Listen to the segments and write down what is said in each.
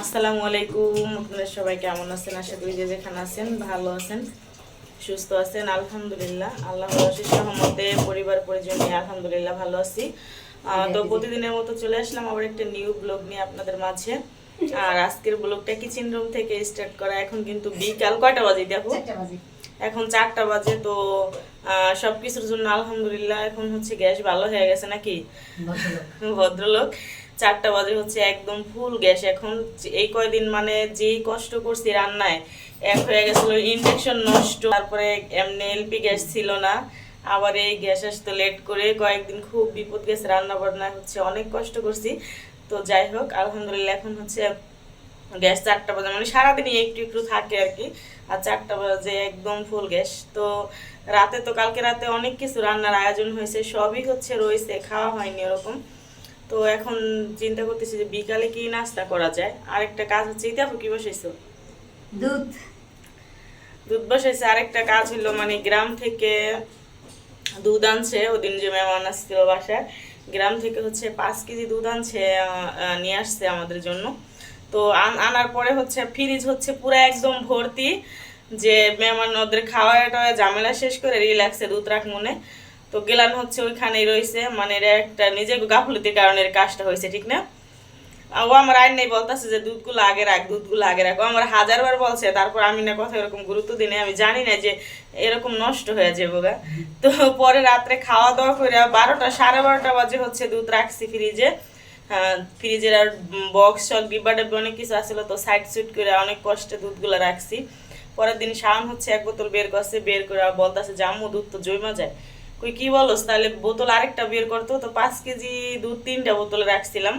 আসসালামু আলাইকুম আপনারা সবাই কেমন আছেন? আশা করি যে যেখানে আছেন ভালো আছেন সুস্থ আছেন আলহামদুলিল্লাহ। আল্লাহ রহমতে পরিবার পরিজন নিয়ে আলহামদুলিল্লাহ ভালো আছি। তো প্রতিদিনের মতো চলে আসলাম আবার একটা নিউ ব্লগ নিয়ে আপনাদের মাঝে। আর আজকের ব্লগটা কিচেন রুম থেকে স্টার্ট করা। এখন কিন্তু বিকাল কয়টা বাজে দেখো? এখন চারটা বাজে তো আহ, সবকিছুর জন্য আলহামদুলিল্লাহ। এখন হচ্ছে গ্যাস ভালো হয়ে গেছে নাকি? ভদ্রলোক। চারটা বাজে হচ্ছে একদম ফুল গ্যাস। এখন এই কয়দিন মানে যেই কষ্ট করছি রান্নায়, এক হয়ে গেছিল ইন্ডাকশন নষ্ট, তারপরে এমনি এলপি গ্যাস ছিল না। আবার এই গ্যাস আসতে লেট করে কয়েকদিন খুব বিপদ গেছে রান্না বান্না হচ্ছে, অনেক কষ্ট করছি। তো যাই হোক, আলহামদুলিল্লাহ এখন হচ্ছে গ্যাস চারটা বাজে মানে সারাদিনই একটু একটু থাকে আর কি। আর চারটা বাজে একদম ফুল গ্যাস। তো রাতে তো কালকে রাতে অনেক কিছু রান্নার আয়োজন হয়েছে, সবই হচ্ছে রয়েছে, খাওয়া হয়নি ওরকম। তো এখন চিন্তা করতেছি যে বিকালে কি নাস্তা করা যায়? আরেকটা কাজ হচ্ছে দেখো কি বসেছো দুধ। দুধ বসাইছে আরেকটা কাজ হলো মানে গ্রাম থেকে দুধ আনছে ওদিন যে মেহমান আসছিল বাসায় গ্রাম থেকে হচ্ছে পাঁচ কেজি দুধ আনছে নিয়ে আসছে আমাদের জন্য। তো আনার পরে হচ্ছে ফ্রিজ হচ্ছে পুরো একদম ভর্তি যে মেহমান ওদের খাওয়া টাওয়া ঝামেলা শেষ করে রিল্যাক্সে দুধ রাখ মনে তো গেলান হচ্ছে ওইখানেই রয়েছে মানে এর একটা নিজের গাফলতির কারণে কাজটা হয়েছে, ঠিক না? ও আমার আইন নেই বলতেছে যে দুধগুলো আগে রাখ, দুধগুলো আগে রাখ। আমার হাজারবার বলছে, তারপর আমি না কথা এরকম গুরুত্ব দিই। আমি জানি না যে এরকম নষ্ট হয়ে যাবে গা। তো পরে রাত্রে খাওয়া দাওয়া করে বারোটা, সাড়ে বারোটা বাজে হচ্ছে দুধ রাখছি ফ্রিজে। ফ্রিজের আর বক্স সব ডিব্বা ডাব্বা অনেক কিছু আসছিল তো সাইড সুইট করে অনেক কষ্টে দুধগুলো রাখছি। পরের দিন শাওন হচ্ছে এক বোতল বের করছে, বের করে বলতেছে যে, আম্মু, দুধ তো জমা যায়। কই কি বলস? তাহলে বোতল আরেকটা বের করতো। তো পাঁচ কেজি দুধ তিনটা বোতলে রাখছিলাম।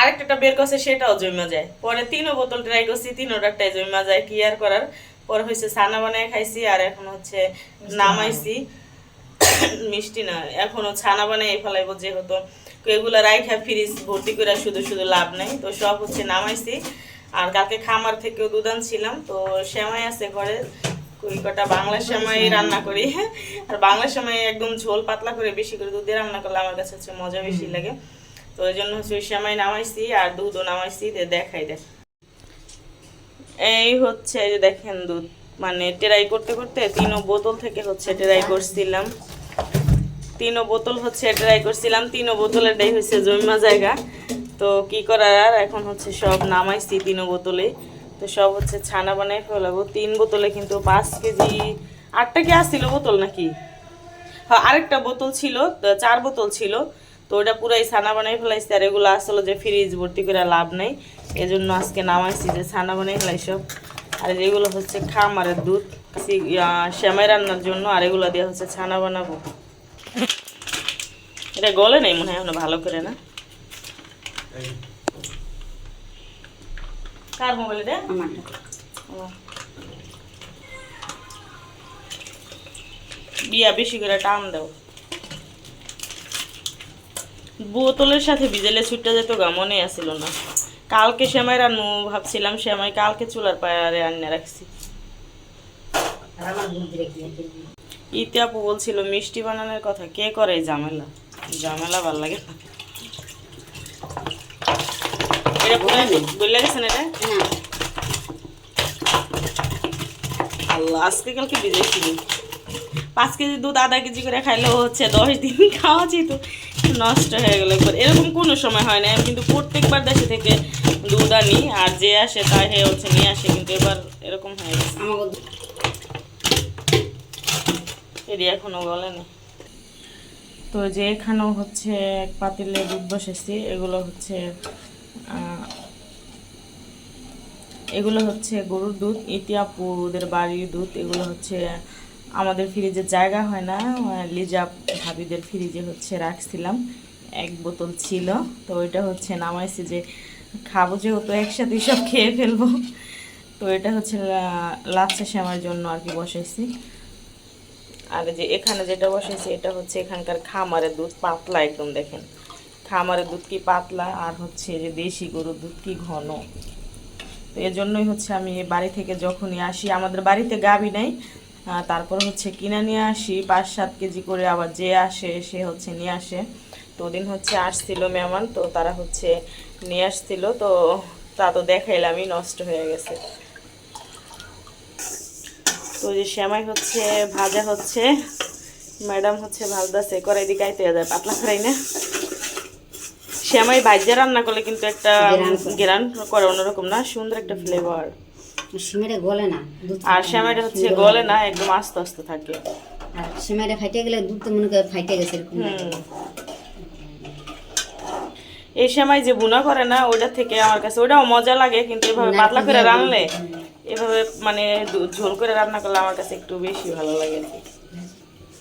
আরেকটা বের করছে সেটাও জমা যায়। পরে তিনও বোতল ট্রাই করছি তিনোটারটাই জমা যায় কি আর করার? পরে হয়েছে ছানা বানায় খাইছি আর এখন হচ্ছে নামাইছি। মিষ্টি না এখনও ছানা বানাই ফেলাইবো যেহেতু। এগুলো রাইখা ফ্রিজ ভর্তি করে শুধু শুধু লাভ নাই। তো সব হচ্ছে নামাইছি। আর কালকে খামার থেকেও দুধ ছিলাম তো সেমাই আছে ঘরে। কুড়ি কটা বাংলা সেমাই রান্না করি আর বাংলা সেমাই একদম ঝোল পাতলা করে বেশি করে দুধ দিয়ে রান্না করলে আমার কাছে হচ্ছে মজা বেশি লাগে। তো ওই জন্য হচ্ছে ওই সেমাই নামাইছি আর দুধও নামাইছি দেখাই দেখ। এই হচ্ছে এই যে দেখেন দুধ মানে টেরাই করতে করতে তিনও বোতল থেকে হচ্ছে টেরাই করছিলাম। তিনও বোতল হচ্ছে ট্রাই করছিলাম তিনও বোতলেরটাই হচ্ছে জমিমা জায়গা। তো কি করার আর এখন হচ্ছে সব নামাইছি তিনও বোতলে। তো সব হচ্ছে ছানা বানাই ফেলাবো। তিন বোতলে কিন্তু পাঁচ কেজি, আটটা কি আসছিল বোতল নাকি? হ্যাঁ আরেকটা বোতল ছিল চার বোতল ছিল। তো ওটা পুরাই ছানা বানাই ফেলাইছি আর এগুলো আসলে যে ফ্রিজ ভর্তি করে লাভ নেই। এজন্য আজকে নামাইছি যে ছানা বানাই ফেলাই সব আর যেগুলো হচ্ছে খামারের দুধ শ্যামাই রান্নার জন্য আর এগুলো দিয়ে হচ্ছে ছানা বানাবো। এটা গলে নেই মনে হয় ভালো করে না? কার মোবাইল এটা? আমারটা। ও। বিয়া বেশি করে টান দাও। বোতলের সাথে বিজেলে ছুটতে যেত গা মনে আসছিল না। কালকে সেমাই রান্নু ভাবছিলাম সেমাই কালকে চুলার পায়ারে আনিয়ে রাখছি। ইতি আপু বলছিল মিষ্টি বানানোর কথা কে করে ঝামেলা? ঝামেলা ভালো লাগে না। এটা বললে গেছেন এটা? না আল্লাহ আজকে কালকে বিদেশি পাঁচ কেজি দুধ আধা কেজি করে খাইলেও হচ্ছে দশ দিন খাওয়া যেত। নষ্ট হয়ে গেল একবার। এরকম কোনো সময় হয় না আমি কিন্তু প্রত্যেকবার দেশে থেকে দুধ আনি আর যে আসে তাই হে হচ্ছে নিয়ে আসে কিন্তু এবার এরকম হয়ে গেছে। এটি এখনও বলেনি তো যে এখানেও হচ্ছে এক পাতিলে দুধ বসেছি এগুলো হচ্ছে এগুলো হচ্ছে গরুর দুধ, ইতিয়াপুদের বাড়ির দুধ, এগুলো হচ্ছে আমাদের ফ্রিজে জায়গা হয় না লিজা ভাবিদের ফ্রিজে হচ্ছে রাখছিলাম, এক বোতল ছিল, তো ওইটা হচ্ছে নামাইছি যে খাব যে যেহেতু একসাথে সব খেয়ে ফেলব, তো এটা হচ্ছে লাচ্ছা শ্যামার জন্য আর কি বসাইছি। আর যে এখানে যেটা বসেছি এটা হচ্ছে এখানকার খামারের দুধ, পাতলা একদম দেখেন। খামারের দুধ কি পাতলা আর হচ্ছে যে দেশি গরুর দুধ কি ঘন? তো এর জন্যই হচ্ছে আমি বাড়ি থেকে যখনই আসি, আমাদের বাড়িতে গাবি নেই তারপর হচ্ছে কিনে নিয়ে আসি, পাঁচ সাত কেজি করে আবার যে আসে সে হচ্ছে নিয়ে আসে। তো ওদিন হচ্ছে আসছিল মেহমান, তো তারা হচ্ছে নিয়ে আসছিল, তো তা তো দেখাইলামই, নষ্ট হয়ে গেছে। তো যে সেমাই হচ্ছে, ভাজা হচ্ছে, ম্যাডাম হচ্ছে ভাজদাছে করাই দিকে আইতে যায়, পাতলা করাই না? সেমাই ভাজ্যা রান্না করলে কিন্তু একটা ঘেরান করে। অন্যরকম না? সুন্দর একটা ফ্লেভার সিমেরে গলে না আর সেমাইটা হচ্ছে গলে না একদম আস্তে আস্তে থাকে। আর সিমেরে ফাইটে গেলে দুধ তো মনে করে ফাইটে গেছে এরকম এই সময় যে বুনা করে না ওটা থেকে আমার কাছে ওটাও মজা লাগে কিন্তু এভাবে পাতলা করে রান্নলে এভাবে মানে ঝোল করে রান্না করলে আমার কাছে একটু বেশি ভালো লাগে।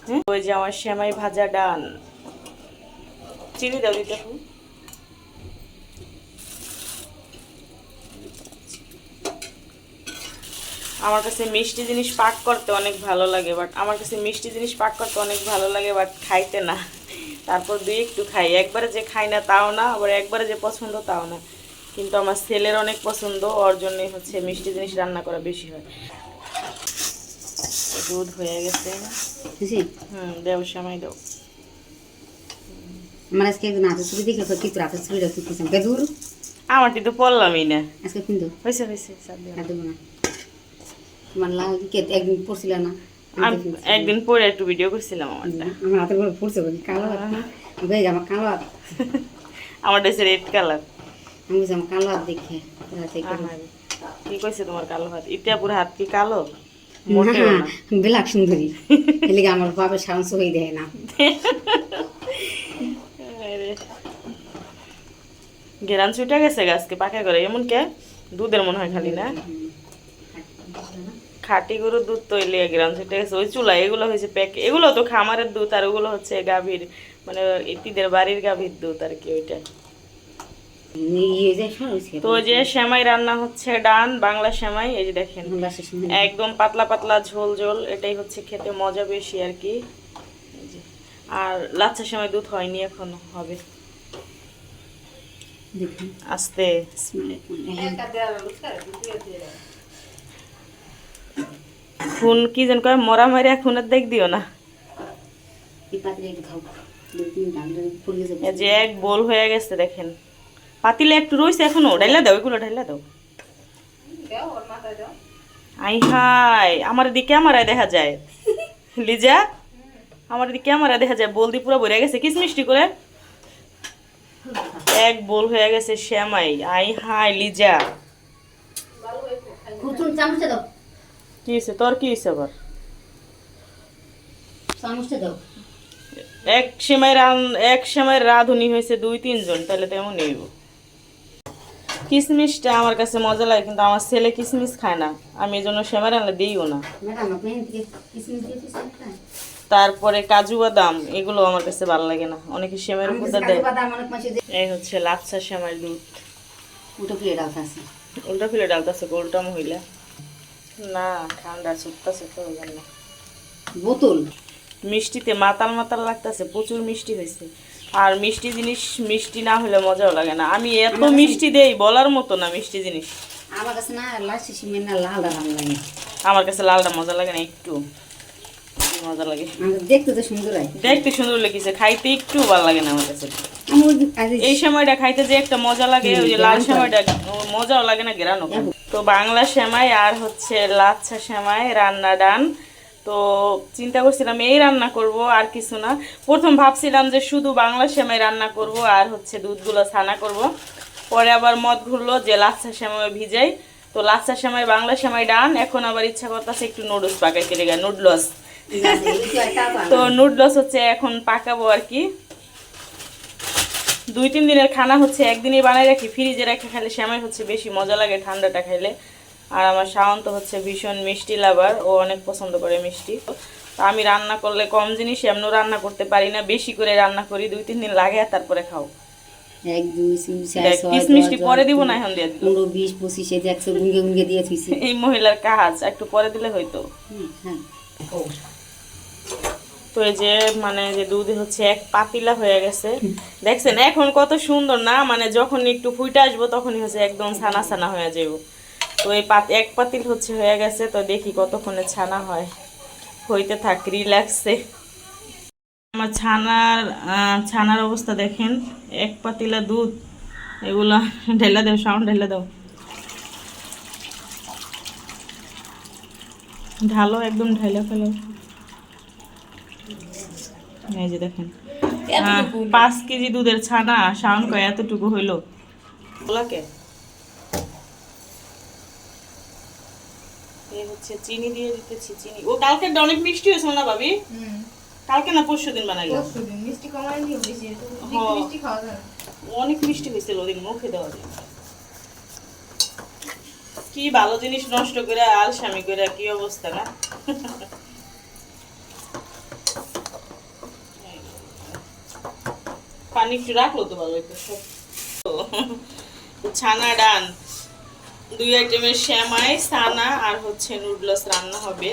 হ্যাঁ? ওই যে আমার শ্যামাই ভাজা ডান। চিনি দাও দিতে আমার কাছে মিষ্টি জিনিস পাক করতে অনেক ভালো লাগে বাট আমার কাছে মিষ্টি জিনিস পাক করতে অনেক ভালো লাগে বাট খাইতে না। তারপর দুই একটু খাই একবারে যে খাই না তাও না আবার একবারে যে পছন্দ তাও না। কিন্তু আমার ছেলের অনেক পছন্দ ওর জন্যই হচ্ছে মিষ্টি জিনিস রান্না করা বেশি হয়। দুধ হয়ে গেছে। হুম দেও সময় দাও। আমার আজকে একদিন তো বেদুর? আমারটি তো পড়লামই না। আজকে কিন্তু? হয়েছে হয়েছে দেবো না। তোমার লাল কে একদিন পড়ছিল না? একদিন পরে একটু ভিডিও করছিলাম আমারটা। আমার হাতের করে পড়ছে বলি কালো হাত? বেগ আমার কালো হাত। আমার ড্রেসে রেড কালার আমি আমার কালো হাত দেখে। কি কইছে তোমার কালো হাত? ইতিয়াপুর হাত কি কালো? না। বেলাক সুন্দরী। এলিগে আমার বাপের সাহস হয়ে দেয় না। গেরান ছুটে গেছে গাছকে পাকা করে এমন কে দুধের মনে হয় খালি না? খাটি গরুর দুধ তো এলিয়ে গেরান ছুটে গেছে ওই চুলা এগুলো হয়েছে প্যাক এগুলো তো খামারের দুধ আর ওগুলো হচ্ছে গাভীর মানে ইতিদের বাড়ির গাভীর দুধ আর কি ওইটা। ইয়ে তো যে সেমাই রান্না হচ্ছে ডান বাংলা সেমাই এই যে দেখেন। একদম পাতলা পাতলা ঝোল ঝোল এটাই হচ্ছে খেতে মজা বেশি আর কি। আর লাচ্ছা সময় দুধ হয়নি এখনও হবে। দেখুন। আস্তে। খুন কি যেন কয় মরা মারি খুনের দেখ দিও না। যে এক বোল হয়ে গেছে দেখেন। পাতিলে একটু রয়েছে এখনও ঢাইলা দাও এগুলো ঢাইলা দাও। আই হাই আমার দিকে ক্যামেরায় দেখা যায়। লিজা আমার দিকে ক্যামেরায় দেখা যায় বলদি পুরো ভরে গেছে। কিস মিষ্টি করে? এক বোল হয়ে গেছে শ্যামাই। আই হাই লিজা। দাও। কি হয়েছে তোর কি হয়েছে আবার? দাও। এক রান এক সেমাই রাঁধুনি হয়েছে দুই তিনজন তাহলে তো এমন নেই কিসমিসটা আমার কাছে মজা লাগে কিন্তু আমার ছেলে খায় না। আমি এই জন্য সেমাই রান্না দিইও না? তারপরে কাজু বাদাম এগুলো আমার কাছে ভালো লাগে না। অনেকে সেমাইয়ের উপর দেয়। এই হচ্ছে লাচ্ছা সেমাই দুধ। উঠে প্লেট আছে। উল্টা ফেলে ডালতেছে গোলটা মহিলা। না ঠান্ডা ছুটতেছে তো ওই জন্য। বোতল? মিষ্টিতে মাতাল মাতাল লাগতেছে প্রচুর মিষ্টি হয়েছে। আর মিষ্টি জিনিস মিষ্টি না হলে মজাও লাগে না। আমি এত মিষ্টি দেই বলার মতো না মিষ্টি জিনিস। আমার কাছে না লাল না লাল লাগে। আমার কাছে লালটা মজা লাগে না একটু। মজা লাগে। দেখতে তো সুন্দর দেখতে সুন্দর লেগেছে খাইতে একটু ভালো লাগে না আমার কাছে। এই সময়টা খাইতে যে একটা মজা লাগে ওই যে লাল সময়টা মজাও লাগে না গেরানো তো বাংলা সেমাই আর হচ্ছে লাচ্ছা সেমাই রান্না ডান। তো চিন্তা করছিলাম এই রান্না করব আর কিছু না। প্রথম ভাবছিলাম যে শুধু বাংলা সেমাই রান্না করব আর হচ্ছে দুধগুলো ছানা করব। পরে আবার মদ ঘুরলো যে লাচ্ছা সেমাই ভিজাই। তো লাচ্ছা সেমাই বাংলা সেমাই ডান। এখন আবার ইচ্ছা করতেছে একটু নুডলস পাকাইতে লেগে নুডলস। ঠিক আছে, এই তো নুডলস হচ্ছে এখন পাকাবো আর কি। দুই তিন দিনের খানা হচ্ছে একদিনই বানাই রাখি ফ্রিজে রেখে খেলে সেমাই হচ্ছে বেশি মজা লাগে ঠান্ডাটা খাইলে। আর আমার শাওন্ত হচ্ছে ভীষণ মিষ্টি লাভার ও অনেক পছন্দ করে মিষ্টি। তো আমি রান্না করলে কম জিনিস এমনও রান্না করতে পারি না বেশি করে রান্না করি দুই তিন দিন লাগে আর তারপরে খাও। পরে দিব না এখন দিয়ে পনেরো বিশ পঁচিশ এই একশো গুঙ্গে গুঙ্গে দিয়ে এই মহিলার কাজ একটু পরে দিলে হয়তো হ্যাঁ। তো এই যে মানে যে দুধ হচ্ছে এক পাতিলা হয়ে গেছে। দেখছেন, এখন কত সুন্দর না মানে যখন একটু ফুইটা আসব তখনই হচ্ছে একদম ছানা ছানা হয়ে যাব তো এই পাত, এক পাতিল হচ্ছে হয়ে গেছে, তো দেখি কতক্ষণে ছানা হয়। হইতে থাক রিল্যাক্সে আমার ছানার ছানার অবস্থা দেখেন, এক পাতিলা দুধ, এগুলা ঢেলা দাও সাউন্ড ঢেলা দাও। ঢালো একদম ঢাইলা ফেলো। এই যে দেখেন। পাঁচ কেজি দুধের ছানা শাওন কয় এতটুকু হইল। ওলাকে। হচ্ছে চিনি দিয়ে দিতেছি চিনি। ও কালকে অনেক মিষ্টি হয়েছিল না ভাবি? কালকে না পরশু দিন বানাইলাম মিষ্টি কমাই বেশি। মিষ্টি খাওয়া অনেক মিষ্টি হয়েছিল ওদিন মুখে দেওয়া দিন কি ভালো জিনিস নষ্ট করে আলসামি করে, কি অবস্থা না? পানি একটু রাখল তো ভালো ছানা ডান। দুই আইটেমের শ্যামাই ছানা আর হচ্ছে নুডলস রান্না হবে।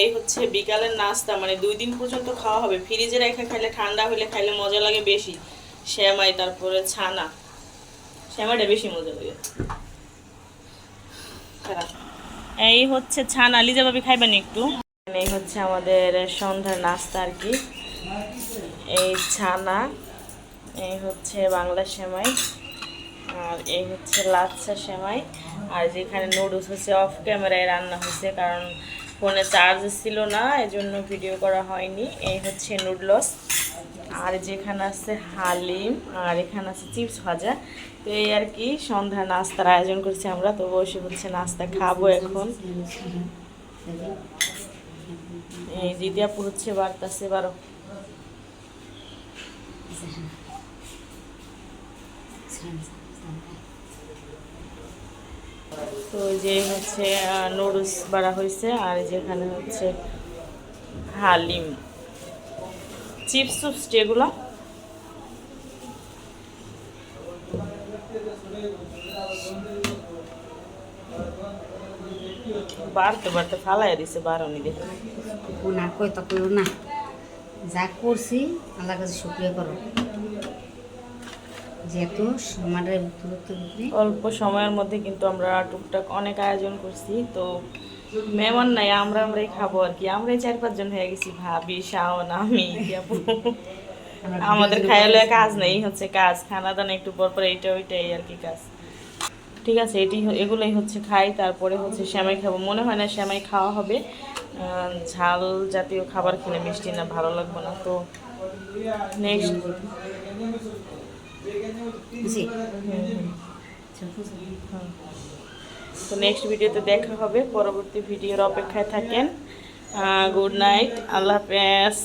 এই হচ্ছে বিকালের নাস্তা মানে দুই দিন পর্যন্ত খাওয়া হবে। ফ্রিজে রেখে খাইলে ঠান্ডা হলে খাইলে মজা লাগে বেশি। শ্যামাই তারপরে ছানা। শ্যামাটা বেশি মজা লাগে। এই হচ্ছে ছানা লিজা ভাবি খাইবেন একটু। এই হচ্ছে আমাদের সন্ধ্যার নাস্তা আর কি। এই ছানা এই হচ্ছে বাংলা সেমাই আর এই হচ্ছে লাচ্ছা সেমাই। আর যেখানে নুডলস হচ্ছে অফ ক্যামেরায় রান্না হয়েছে কারণ ফোনে চার্জ ছিল না এজন্য ভিডিও করা হয়নি। এই হচ্ছে নুডলস আর যেখানে আছে হালিম, আর এখানে আছে চিপস ভাজা। তো এই আর কি, সন্ধ্যা নাস্তার আয়োজন করছি আমরা, তো বসে হচ্ছে নাস্তা খাব এখন। এই দিদি আপু হচ্ছে বার্তাছে বারো। তো যে হচ্ছে নুডলস বাড়া হয়েছে, আর যেখানে হচ্ছে হালিম। চিপস চুপস যেগুলো। বাড়তে বাড়তে ফালাই দিছে বারোনি দেখে। না কই তো কইও না। যা করছি আল্লাহ কাছে শুক্রিয়া করো। যেহেতু দূরত্ব অল্প সময়ের মধ্যে কিন্তু আমরা টুকটাক অনেক আয়োজন করছি তো মেমন নাই আমরা আমরাই খাব আর কি। আমরাই চার পাঁচজন হয়ে গেছি ভাবি শাওন আমি আমাদের খাইলে কাজ নেই হচ্ছে কাজ। খানা দানা একটু পর পর এইটা ওইটাই আর কি কাজ। ঠিক আছে এটি এগুলোই হচ্ছে খাই তারপরে হচ্ছে শ্যামাই খাব। মনে হয় না শ্যামাই খাওয়া হবে। ঝাল জাতীয় খাবার খেলে মিষ্টি না ভালো লাগবে না। তো নেক্সট বুঝি তো নেক্সট ভিডিওতে দেখা হবে। পরবর্তী ভিডিওর অপেক্ষায় থাকেন। গুড নাইট আল্লাহ হাফেজ।